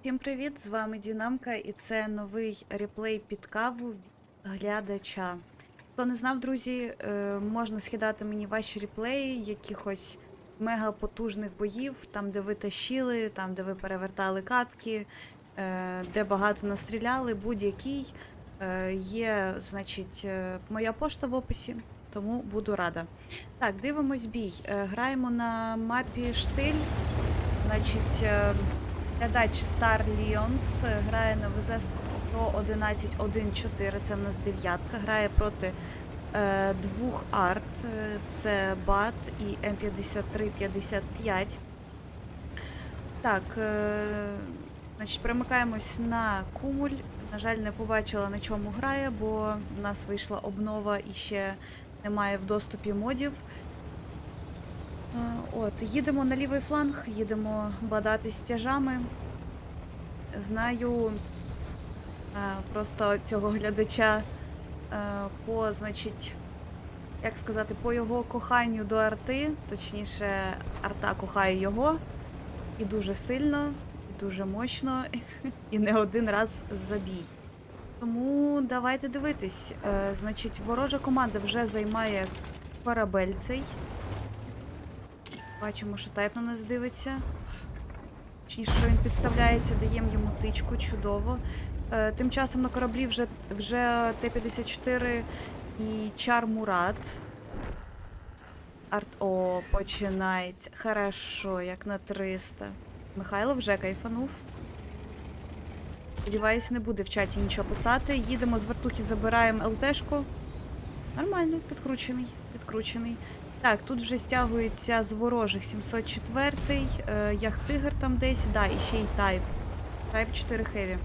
Всім привіт! З вами Дінамка, і це новий реплей під каву глядача. Хто не знав, друзі, е, можна скидати мені ваші реплеї якихось мега потужних боїв, там, де ви тащили, там, де ви перевертали катки, е, де багато настріляли, будь-який. Е, Є, значить, моя пошта в описі, тому буду рада. Так, дивимось бій. Граємо на мапі штиль. Значить. Глядач Star Lions е, грає на ВЗ 111-1-4, це в нас дев'ятка. Грає проти е, двох арт. е, Це БАТ і М53-55. Так, е, значить, перемикаємось на кумуль. На жаль, не побачила на чому грає, бо в нас вийшла обнова і ще немає в доступі модів. Е, От, їдемо на лівий фланг, їдемо бадати з тяжами. Знаю е, просто цього глядача е, по, значить, як сказати, по його коханню до арти, точніше, арта кохає його і дуже сильно, і дуже мощно, і не один раз забій. Тому давайте дивитись. Значить, ворожа команда вже займає корабель цей. Бачимо, що тайп на нас дивиться. Точніше, що він підставляється, даємо йому тичку, чудово. Е, тим часом на кораблі вже, вже Т-54 і Чар Мурат. Арт. О, починається. Хорошо, як на 300. Михайло вже кайфанув. Сподіваюсь, не буде в чаті нічого писати. Їдемо з вертухи, забираємо ЛТшку. Нормально, підкручений, підкручений. Так, тут вже стягується з ворожих 704, е, Яхтигр там десь, да, і ще й Тайп. Тайп 4 Хеві.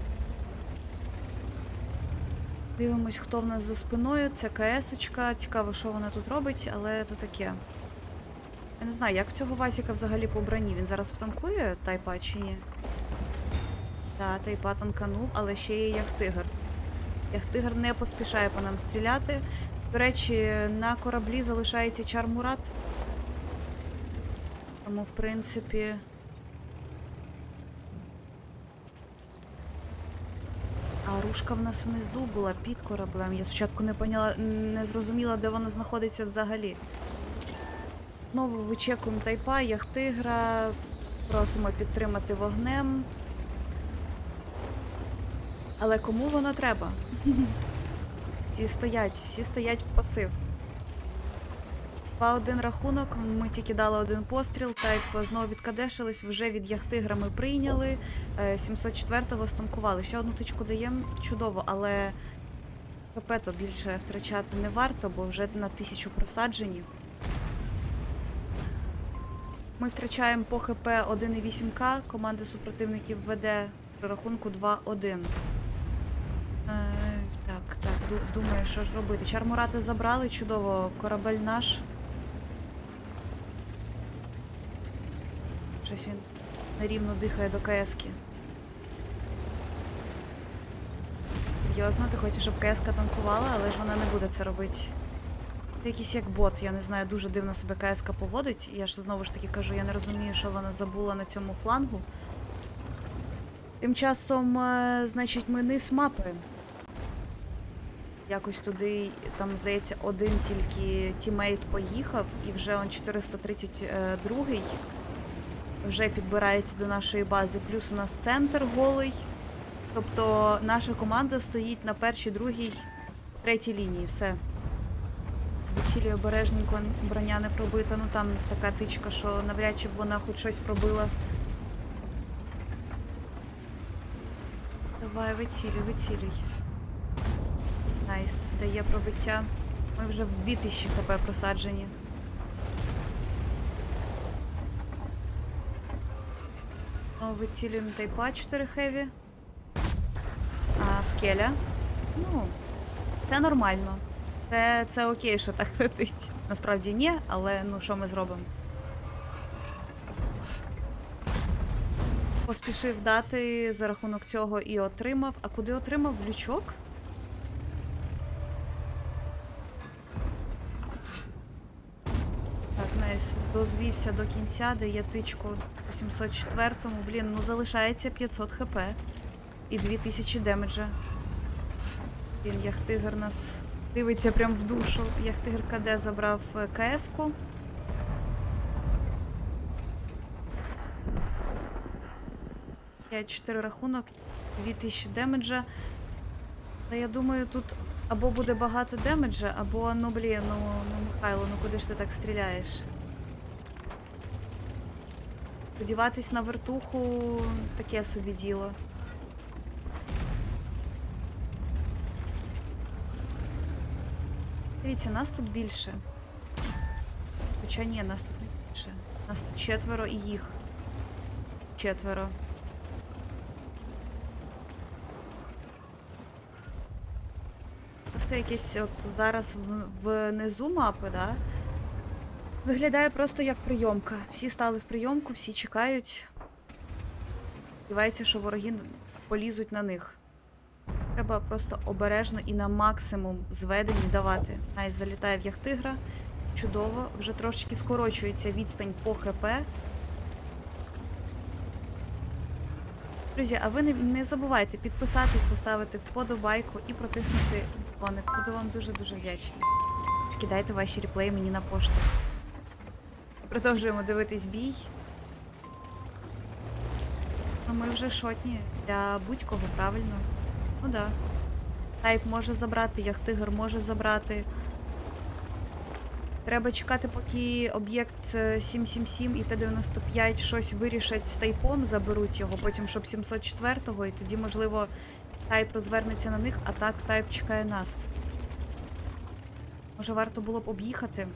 Дивимось, хто в нас за спиною. Це КС-очка. Цікаво, що вона тут робить, але то таке. Я не знаю, як цього Васіка взагалі по броні. Він зараз втанкує Тайпа чи ні? Так, Тайпа танканув, але ще є Яхтигр. Яхтигр не поспішає по нам стріляти. До речі, на кораблі залишається Чармурат. Тому, в принципі. А рушка в нас внизу була під кораблем. Я спочатку не поняла, не зрозуміла, де вона знаходиться взагалі. Знову вичекуємо тайпа, яхтигра. Просимо підтримати вогнем. Але кому воно треба? Всі стоять, всі стоять в пасив. 2-1 рахунок, ми тільки дали один постріл, тайп знову відкадешились, вже від яхтигра ми прийняли. е, 704-го станкували. Ще одну тичку даємо, чудово, але ХП то більше втрачати не варто, бо вже на тисячу просаджені. Ми втрачаємо по ХП 1,8К, команда супротивників веде при рахунку 2-1. Думаю, що ж робити. Чармурати забрали, чудово, корабель наш. Щось він нерівно дихає до КСки. Серйозно, ти хочеш, щоб КСка танкувала, але ж вона не буде це робити. Ти якийсь як бот, я не знаю, дуже дивно себе КСка поводить. Я ж знову ж таки кажу, я не розумію, що вона забула на цьому флангу. Тим часом, е, значить, ми низ мапи. Якось туди, там, здається, один тільки тімейт поїхав, і вже он 432-й вже підбирається до нашої бази. Плюс у нас центр голий. Тобто наша команда стоїть на першій, другій, третій лінії. Все. Цілі обережненько броня не пробита. Ну там така тичка, що навряд чи б вона хоч щось пробила. Давай, вицілюй, вицілюй. Найс, дає пробиття. Ми вже в 2000 хп просаджені. О, вицілюємо тайпа 4 хеві. А скеля. Ну, це нормально. Це, це окей, що так летить. Насправді ні, але ну що ми зробимо? Поспішив дати за рахунок цього і отримав. А куди отримав? В лючок? Так, найс. Дозвівся до кінця, дає тичку по 704-му. Блін, ну залишається 500 хп і 2000 демеджа. Блін, Яхтигр нас дивиться прям в душу. Яхтигр КД забрав е, КС-ку. 4 рахунок, 2000 демеджа. Та я думаю, тут або буде багато демеджа, або, ну блін, ну, ну Михайло, ну куди ж ти так стріляєш? Сподіватись на вертуху таке собі діло. Дивіться, нас тут більше. Хоча ні, нас тут не більше. Нас тут четверо і їх. Четверо. Просто якесь от зараз внизу мапи, да? Виглядає просто як прийомка. Всі стали в прийомку, всі чекають. Сподіваються, що вороги полізуть на них. Треба просто обережно і на максимум зведені давати. Найс залітає в яхтигра. Чудово. Вже трошечки скорочується відстань по ХП. Друзі, а ви не, не забувайте підписатись, поставити вподобайку і протиснути дзвоник. Буду вам дуже-дуже вдячна. Скидайте ваші реплеї мені на пошту. Продовжуємо дивитись бій. Ну, ми вже шотні для будь-кого, правильно? Ну да. Тайп може забрати, Яхтигр може забрати. Треба чекати, поки об'єкт е, 777 і Т-95 щось вирішать з тайпом, заберуть його, потім щоб 704-го, і тоді, можливо, тайп розвернеться на них, а так тайп чекає нас. Може, варто було б об'їхати,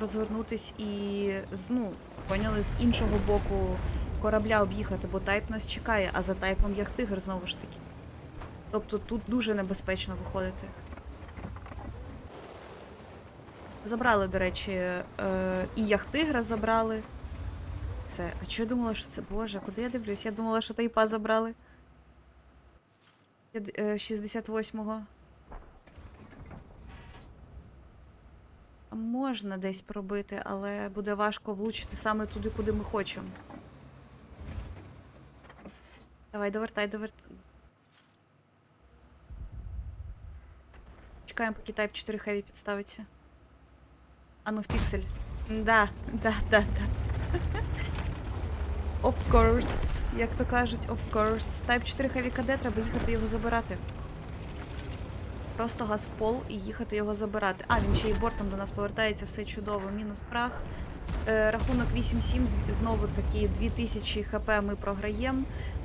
розвернутись і ну, поняли, з іншого боку корабля об'їхати, бо тайп нас чекає, а за тайпом яхтигр знову ж таки. Тобто тут дуже небезпечно виходити. Забрали, до речі, е, і яхтигра забрали. Це. А що я думала, що це. Боже, куди я дивлюсь? Я думала, що тайпа забрали. Я е, 68-го. Можна десь пробити, але буде важко влучити саме туди, куди ми хочемо. Давай, довертай, довертай. Чекаємо, поки Type 4 Heavy підставиться. А ну в піксель. Да, да, да, да. Of course, як то кажуть, of course. Type 4 Heavy KD, треба їхати його забирати. Просто газ в пол і їхати його забирати. А, він ще й бортом до нас повертається, все чудово. Мінус прах. Е, рахунок 8-7, знову таки 2000 хп ми програємо.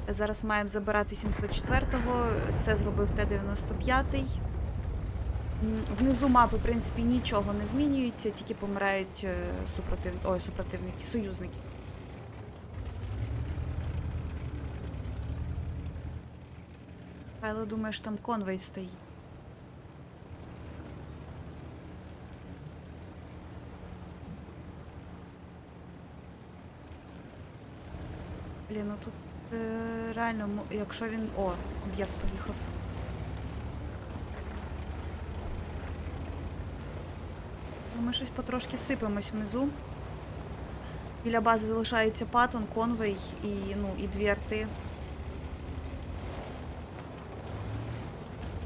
Зараз маємо забирати 704-го. Це зробив Т-95. Внизу мапи, в принципі, нічого не змінюється, тільки помирають е, супротив... Ой, супротивники, союзники. Хайло думаєш, там конвой стоїть. Блін, ну тут е, реально, якщо він. О, об'єкт поїхав. Ну, Ми щось потрошки сипемось внизу. Біля бази залишається патон, конвей і, ну, і дві арти.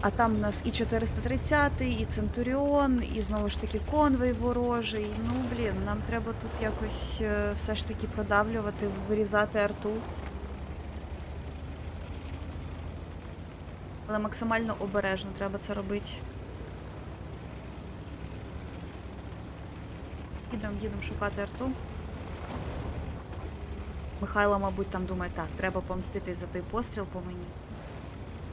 А там у нас і 430, і Центуріон, і знову ж таки конвей ворожий. Ну, блін, нам треба тут якось е, все ж таки продавлювати, вирізати арту. Але максимально обережно треба це робити. Їдемо, їдемо шукати арту. Михайло, мабуть, там думає, так, треба помстити за той постріл по мені.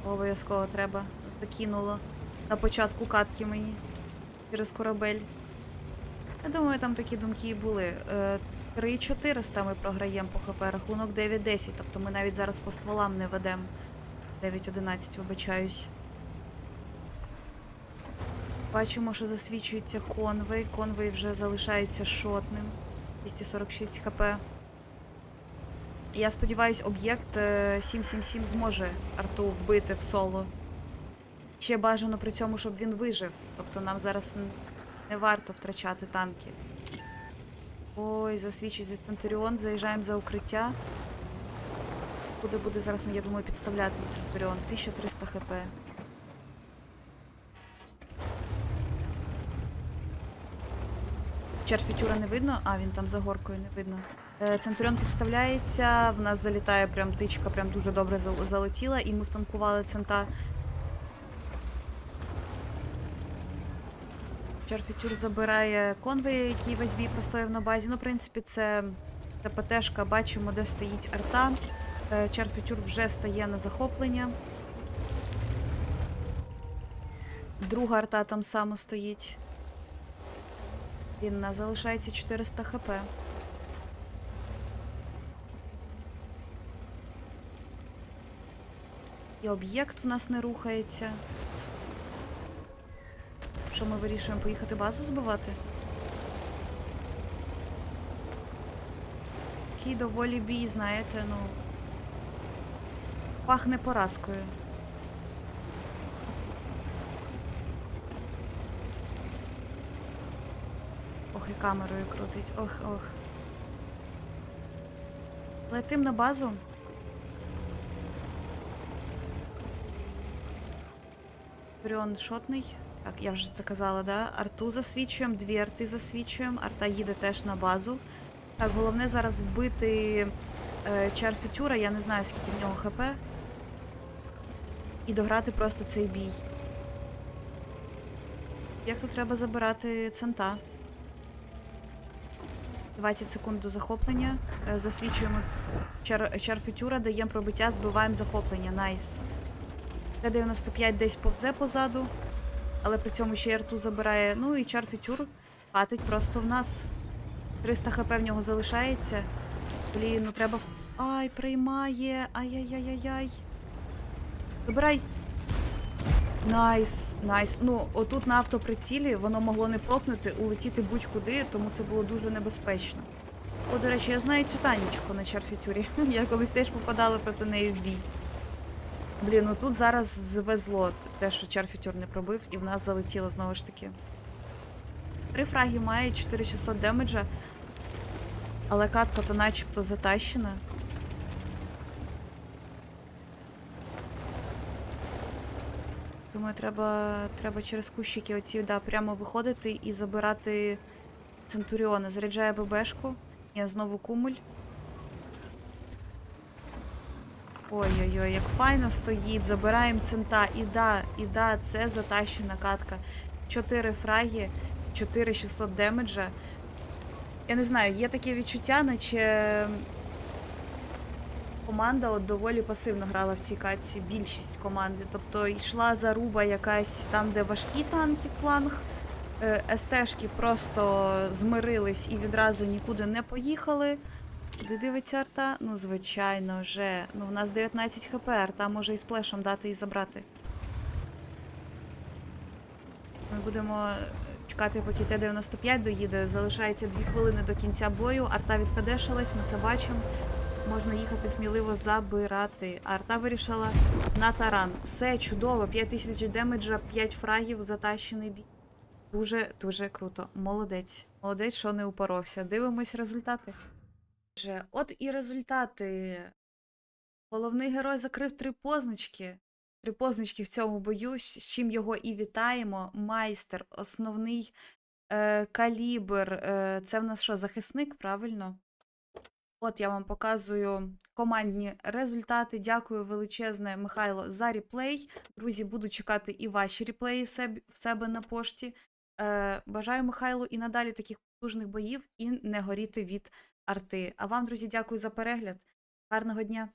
Обов'язково треба. Закинуло на початку катки мені через корабель. Я думаю, там такі думки і були. Е, 3400 ми програємо по ХП, рахунок 9-10, тобто ми навіть зараз по стволам не ведемо. 9-11, вибачаюсь. Бачимо, що засвічується конвей. Конвей вже залишається шотним. 246 хп. Я сподіваюсь, об'єкт е, 777 зможе арту вбити в соло. Ще бажано при цьому, щоб він вижив. Тобто нам зараз не варто втрачати танки. Ой, засвічується Центуріон, заїжджаємо за укриття. Куди буде зараз, я думаю, підставлятись Центуріон. 1300 хп. Черфітюра не видно, а він там за горкою не видно. Е, Центуріон підставляється, в нас залітає прям тичка, прям дуже добре залетіла, і ми втанкували цента. Черфітюр забирає конвої, який весь бій простояв на базі. Ну, в принципі, це ТПТшка, бачимо, де стоїть арта. Е, Черфітюр вже стає на захоплення. Друга арта там само стоїть. Він у нас залишається 400 хп. І об'єкт в нас не рухається. Що ми вирішуємо поїхати базу збивати? Такий доволі бій, знаєте, ну. Пахне поразкою. Ох, і камерою крутить. Ох, ох. Летим на базу. Бріон шотний. Так, я вже це казала, да? Арту засвічуємо, дві арти засвічуємо. Арта їде теж на базу. Так, головне зараз вбити е, Чарфітюра, я не знаю, скільки в нього ХП. І дограти просто цей бій. Як тут треба забирати цента? 20 секунд до захоплення. Е, Засвічуємо чар, чарфітюра, даємо пробиття, збиваємо захоплення. Найс. Т-95 десь повзе позаду, але при цьому ще й арту забирає. Ну і чарфітюр патить просто в нас. 300 хп в нього залишається. Блін, ну треба. в- Ай, приймає. Ай-яй-яй-яй-яй. Забирай. Найс, найс. Ну, отут на автоприцілі воно могло не прокнути, улетіти будь-куди, тому це було дуже небезпечно. О, до речі, я знаю цю танічку на Чарфітюрі. Я колись теж попадала проти неї в бій. Блін, ну тут зараз звезло те, що Чарфітюр не пробив, і в нас залетіло знову ж таки. Три фраги має 4600 демеджа, але катка то начебто затащена. Думаю, треба, треба через кущики оці да, прямо виходити і забирати Центуріона. Заряджає ББшку. Я знову кумуль. Ой-ой-ой, як файно стоїть, забираємо цента. І да, і да, це затащена катка. Чотири фраги, 4600 демеджа. Я не знаю, є таке відчуття, наче команда от доволі пасивно грала в цій катці, більшість команди. Тобто йшла заруба якась там, де важкі танки, фланг. Е, СТшки просто змирились і відразу нікуди не поїхали. Куди дивиться арта? Ну, звичайно вже. Ну, в нас 19 хп, арта може і сплешом дати і забрати. Ми будемо е, чекати, поки Т-95 доїде. Залишається 2 хвилини до кінця бою. Арта відкадешилась, ми це бачимо. Можна їхати сміливо забирати. Арта вирішила на таран. Все чудово. 5000 демеджа, 5 фрагів, затащений бій. Дуже дуже круто. Молодець. Молодець, що не упоровся. Дивимось результати. От і результати. Головний герой закрив три позначки. Три позначки в цьому бою, з чим його і вітаємо. Майстер, основний е, калібр. Е, це в нас що, захисник, правильно? От я вам показую командні результати. Дякую величезне, Михайло, за реплей. Друзі, буду чекати і ваші реплеї в себе, в себе на пошті. Е, бажаю Михайлу і надалі таких потужних боїв і не горіти від арти. А вам, друзі, дякую за перегляд. Гарного дня!